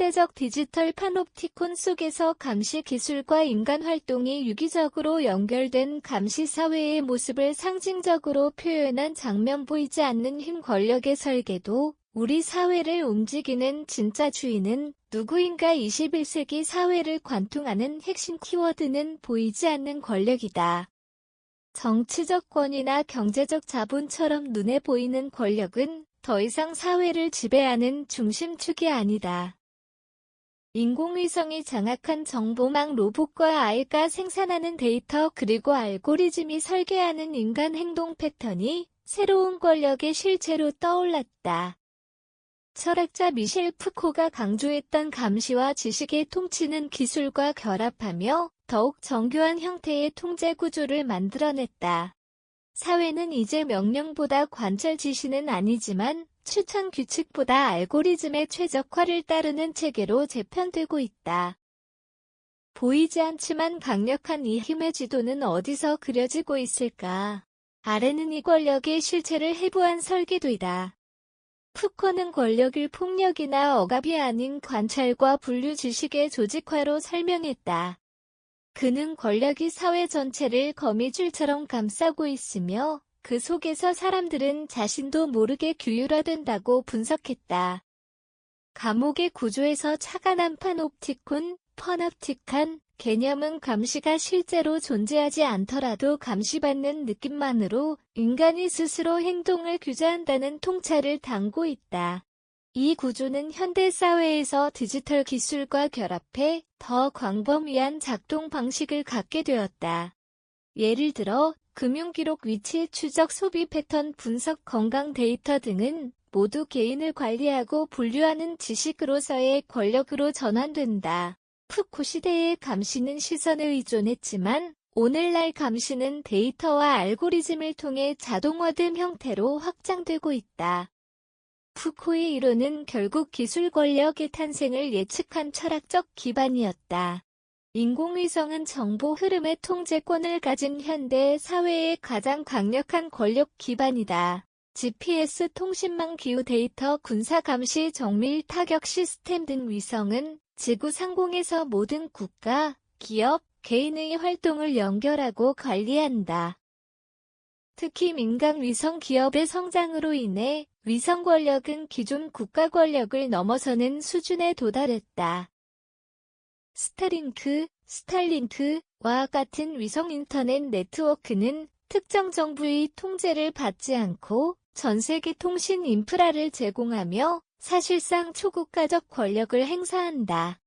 현대적 디지털 파놉티콘 속에서 감시 기술과 인간 활동이 유기적으로 연결된 감시 사회의 모습을 상징적으로 표현한 장면 보이지 않는 힘 권력의 설계도 우리 사회를 움직이는 진짜 주인은 누구인가 21세기 사회를 관통하는 핵심 키워드는 보이지 않는 권력이다. 정치적 권위나 경제적 자본처럼 눈에 보이는 권력은 더 이상 사회를 지배하는 중심축이 아니다. 인공위성이 장악한 정보망 로봇과 아이가 생산하는 데이터 그리고 알고리즘이 설계하는 인간 행동 패턴이 새로운 권력의 실체로 떠올랐다. 철학자 미셸 푸코가 강조했던 감시와 지식의 통치는 기술과 결합하며 더욱 정교한 형태의 통제 구조를 만들어냈다. 사회는 이제 명령보다 관찰 지시는 아니지만 추천 규칙보다 알고리즘의 최적화를 따르는 체계로 재편되고 있다. 보이지 않지만 강력한 이 힘의 지도는 어디서 그려지고 있을까? 아래는 이 권력의 실체를 해부한 설계도이다. 푸코는 권력을 폭력이나 억압이 아닌 관찰과 분류 지식의 조직화로 설명했다. 그는 권력이 사회 전체를 거미줄처럼 감싸고 있으며 그 속에서 사람들은 자신도 모르게 규율화된다고 분석했다. 감옥의 구조에서 차가난 판옵티콘, 퍼납틱한 개념은 감시가 실제로 존재하지 않더라도 감시받는 느낌만으로 인간이 스스로 행동을 규제한다는 통찰을 담고 있다. 이 구조는 현대 사회에서 디지털 기술과 결합해 더 광범위한 작동 방식을 갖게 되었다. 예를 들어 금융기록 위치 추적 소비 패턴 분석 건강 데이터 등은 모두 개인을 관리하고 분류하는 지식으로서의 권력으로 전환된다. 푸코 시대의 감시는 시선에 의존했지만 오늘날 감시는 데이터와 알고리즘을 통해 자동화된 형태로 확장되고 있다. 푸코의 이론은 결국 기술 권력의 탄생을 예측한 철학적 기반이었다. 인공위성은 정보 흐름의 통제권을 가진 현대 사회의 가장 강력한 권력 기반이다. GPS 통신망 기후 데이터 군사 감시 정밀 타격 시스템 등 위성은 지구 상공에서 모든 국가, 기업, 개인의 활동을 연결하고 관리한다. 특히 민간 위성 기업의 성장으로 인해 위성 권력은 기존 국가 권력을 넘어서는 수준에 도달했다. 스타링크, 스탈링크와 같은 위성 인터넷 네트워크는 특정 정부의 통제를 받지 않고 전 세계 통신 인프라를 제공하며 사실상 초국가적 권력을 행사한다.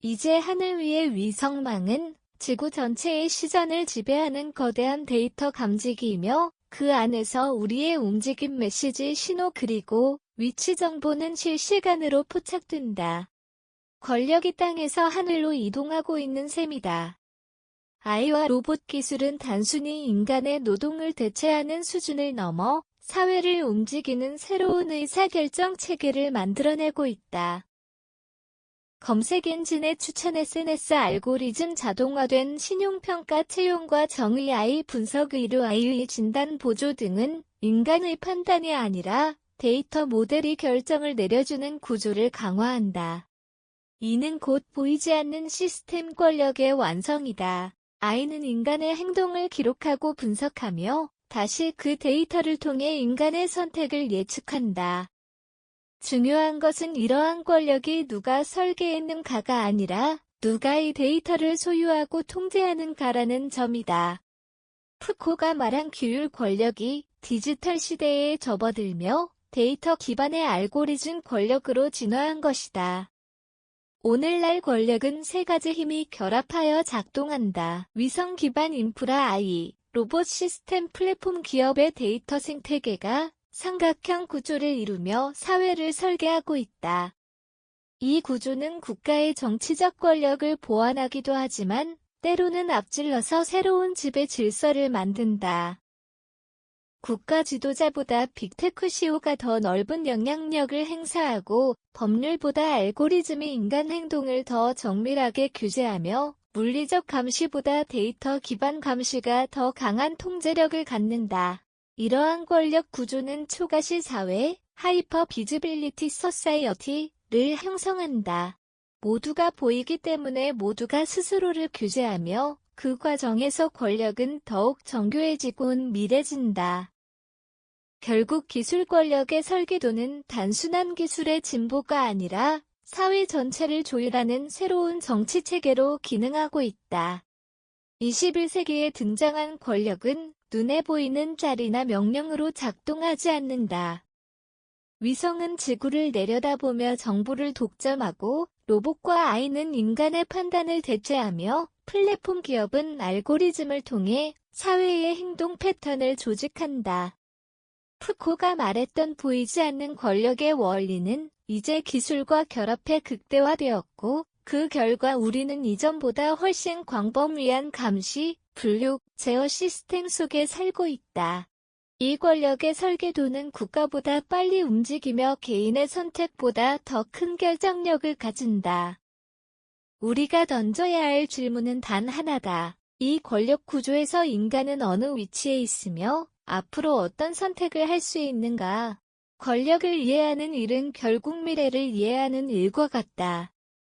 이제 하늘 위의 위성망은 지구 전체의 시선을 지배하는 거대한 데이터 감지기이며 그 안에서 우리의 움직임 메시지 신호 그리고 위치 정보는 실시간으로 포착된다. 권력이 땅에서 하늘로 이동하고 있는 셈이다. 아이와 로봇 기술은 단순히 인간의 노동을 대체하는 수준을 넘어 사회를 움직이는 새로운 의사결정 체계를 만들어내고 있다. 검색 엔진의 추천 SNS 알고리즘 자동화된 신용평가 채용과 정의 아이 분석 의료 아이의 진단 보조 등은 인간의 판단이 아니라 데이터 모델이 결정을 내려주는 구조를 강화한다. 이는 곧 보이지 않는 시스템 권력의 완성이다. 아이는 인간의 행동을 기록하고 분석하며 다시 그 데이터를 통해 인간의 선택을 예측한다. 중요한 것은 이러한 권력이 누가 설계했는가가 아니라 누가 이 데이터를 소유하고 통제하는가라는 점이다. 푸코가 말한 규율 권력이 디지털 시대에 접어들며 데이터 기반의 알고리즘 권력으로 진화한 것이다. 오늘날 권력은 세 가지 힘이 결합하여 작동한다. 위성 기반 인프라 I, 로봇 시스템 플랫폼 기업의 데이터 생태계가 삼각형 구조를 이루며 사회를 설계하고 있다. 이 구조는 국가의 정치적 권력을 보완하기도 하지만 때로는 앞질러서 새로운 지배 질서를 만든다. 국가 지도자보다 빅테크 CEO가 더 넓은 영향력을 행사하고 법률보다 알고리즘이 인간 행동을 더 정밀하게 규제하며 물리적 감시보다 데이터 기반 감시가 더 강한 통제력을 갖는다. 이러한 권력 구조는 초가시 사회, 하이퍼 비즈빌리티 서사이어티, 형성한다. 모두가 보이기 때문에 모두가 스스로를 규제하며 그 과정에서 권력은 더욱 정교해지고 미래진다. 결국 기술 권력의 설계도는 단순한 기술의 진보가 아니라 사회 전체를 조율하는 새로운 정치 체계로 기능하고 있다. 21세기에 등장한 권력은 눈에 보이는 짤이나 명령으로 작동하지 않는다. 위성은 지구를 내려다보며 정보를 독점하고 로봇과 아이는 인간의 판단을 대체하며 플랫폼 기업은 알고리즘을 통해 사회의 행동 패턴을 조직한다. 푸코가 말했던 보이지 않는 권력의 원리는 이제 기술과 결합해 극대화되었고 그 결과 우리는 이전보다 훨씬 광범위한 감시, 분류, 제어 시스템 속에 살고 있다. 이 권력의 설계도는 국가보다 빨리 움직이며 개인의 선택보다 더 큰 결정력을 가진다. 우리가 던져야 할 질문은 단 하나다. 이 권력 구조에서 인간은 어느 위치에 있으며 앞으로 어떤 선택을 할 수 있는가? 권력을 이해하는 일은 결국 미래를 이해하는 일과 같다.